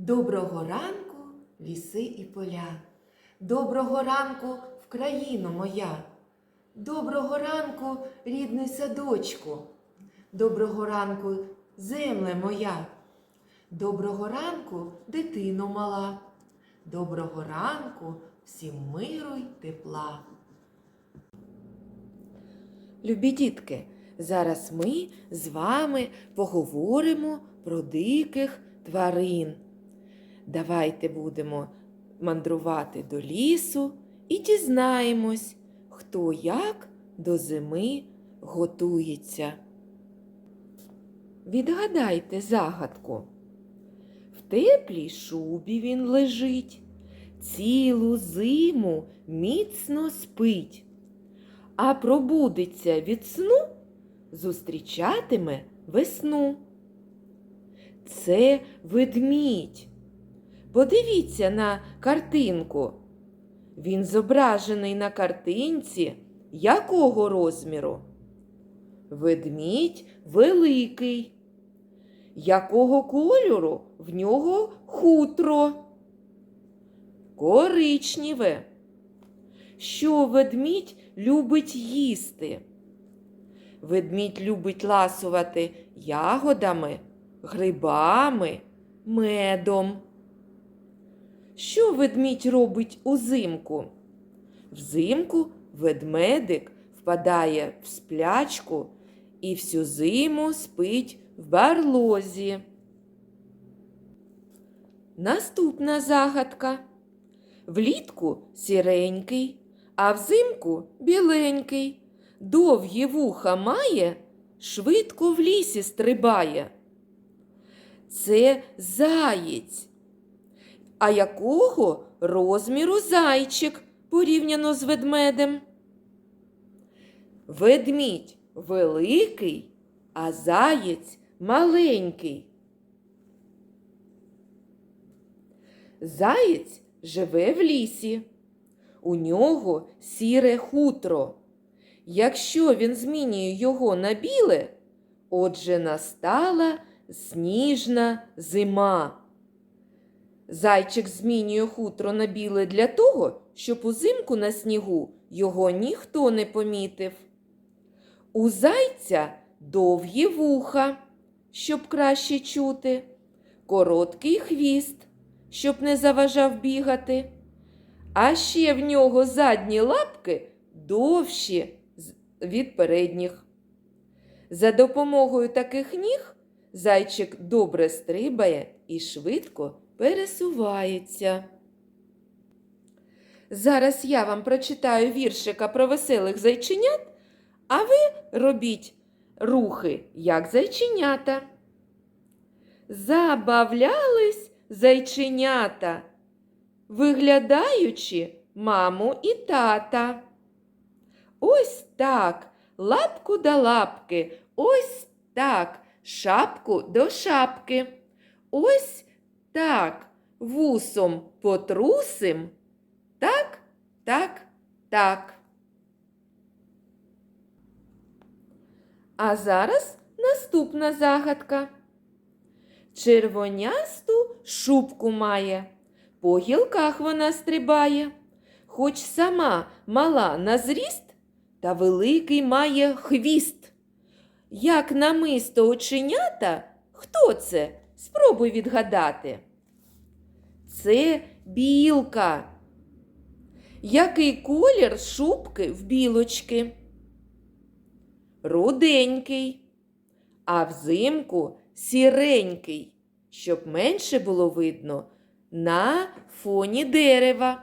Доброго ранку, ліси і поля. Доброго ранку, Вкраїно моя. Доброго ранку, рідний садочку. Доброго ранку, земле моя. Доброго ранку, дитино мала. Доброго ранку, всім миру й тепла. Любі дітки, зараз ми з вами поговоримо про диких тварин. Давайте будемо мандрувати до лісу і дізнаємось, хто як до зими готується. Відгадайте загадку. В теплій шубі він лежить, цілу зиму міцно спить, а пробудеться від сну, зустрічатиме весну. Це ведмідь. Подивіться на картинку. Він зображений на картинці якого розміру? Ведмідь великий. Якого кольору в нього хутро? Коричневе. Що ведмідь любить їсти? Ведмідь любить ласувати ягодами, грибами, медом. Що ведмідь робить узимку? Взимку ведмедик впадає в сплячку і всю зиму спить в барлозі. Наступна загадка. Влітку сіренький, а взимку біленький. Довгі вуха має, швидко в лісі стрибає. Це заєць. А якого розміру зайчик порівняно з ведмедем? Ведмідь великий, а заєць маленький. Заєць живе в лісі. У нього сіре хутро. Якщо він змінює його на біле, отже настала сніжна зима. Зайчик змінює хутро на біле для того, щоб узимку на снігу його ніхто не помітив. У зайця довгі вуха, щоб краще чути, короткий хвіст, щоб не заважав бігати. А ще в нього задні лапки довші від передніх. За допомогою таких ніг зайчик добре стрибає і швидко пересувається. Зараз я вам прочитаю віршика про веселих зайченят, а ви робіть рухи, як зайченята. Забавлялись зайченята, виглядаючи маму і тата. Ось так, лапку до лапки, ось так, шапку до шапки. Ось так, вусом потрусим. Так, так, так. А зараз наступна загадка. Червонясту шубку має, по гілках вона стрибає, хоч сама мала на зріст, та великий має хвіст. Як намисто оченята, хто це? Спробуй відгадати. Це білка. Який колір шубки в білочки? Руденький, а взимку сіренький, щоб менше було видно на фоні дерева.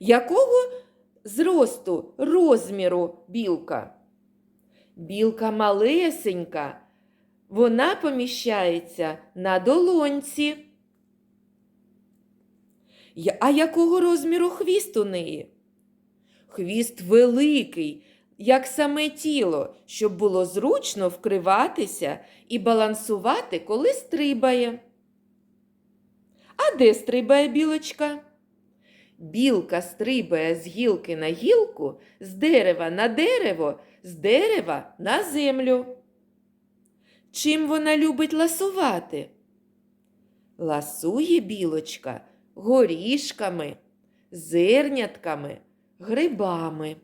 Якого зросту розміру білка? Білка малесенька, вона поміщається на долонці. А якого розміру хвіст у неї? Хвіст великий, як саме тіло, щоб було зручно вкриватися і балансувати, коли стрибає. А де стрибає білочка? Білка стрибає з гілки на гілку, з дерева на дерево, з дерева на землю. Чим вона любить ласувати? ласує білочка горішками, зернятками, грибами.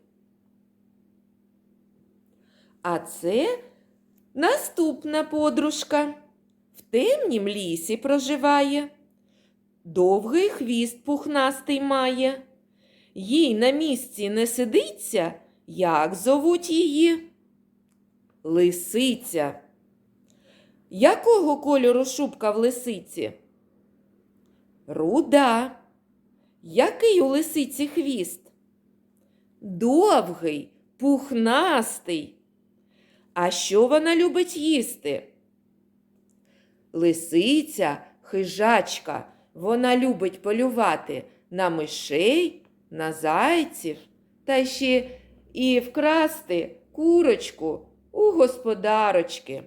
А це наступна подружка. В темнім лісі проживає. Довгий хвіст пухнастий має. Їй на місці не сидиться, як зовуть її? Лисиця. Якого кольору шубка в лисиці? Руда. Який у лисиці хвіст? Довгий, пухнастий. А що вона любить їсти? Лисиця, хижачка, вона любить полювати на мишей, на зайців та ще і вкрасти курочку у господарочки.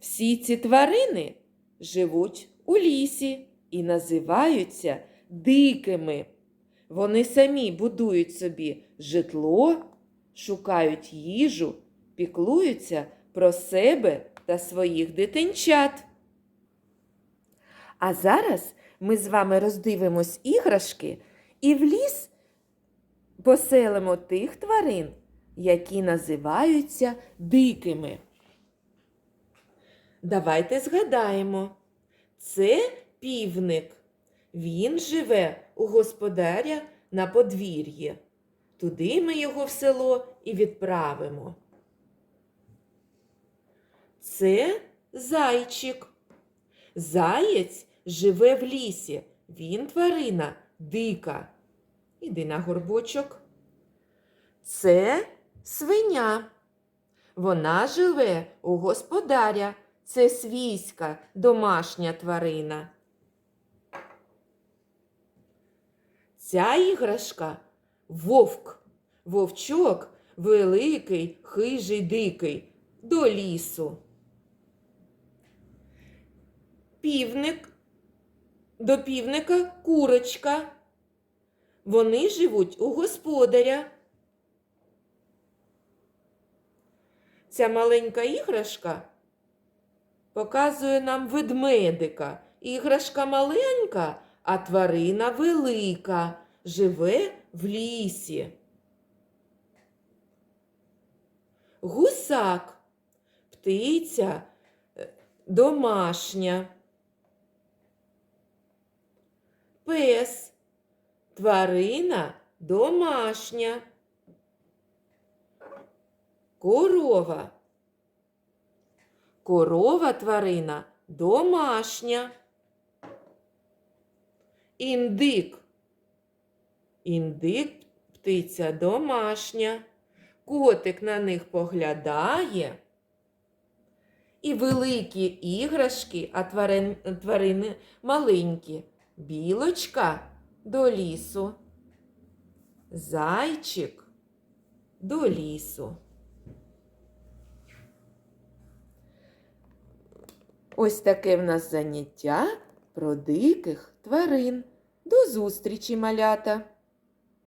Всі ці тварини живуть у лісі і називаються дикими. Вони самі будують собі житло, шукають їжу, піклуються про себе та своїх дитинчат. А зараз ми з вами роздивимось іграшки і в ліс поселимо тих тварин, які називаються дикими. Давайте згадаємо. Це півник. Він живе у господаря на подвір'ї. Туди ми його в село і відправимо. Це зайчик. Заєць живе в лісі. Він тварина дика. Іди на горбочок. Це свиня. Вона живе у господаря. Це свійська домашня тварина. Ця іграшка вовк. Вовчок великий, хижий, дикий, до лісу. Півник. До півника курочка. Вони живуть у господаря. Ця маленька іграшка показує нам ведмедика. Іграшка маленька, а тварина велика, живе в лісі. Гусак, птиця е, домашня. Пес, тварина домашня. Корова. Корова тварина домашня. Індик. Індик птиця домашня. Котик на них поглядає. І великі іграшки, а тварин, тварини маленькі. Білочка до лісу. Зайчик до лісу. Ось таке в нас заняття про диких тварин. До зустрічі, малята!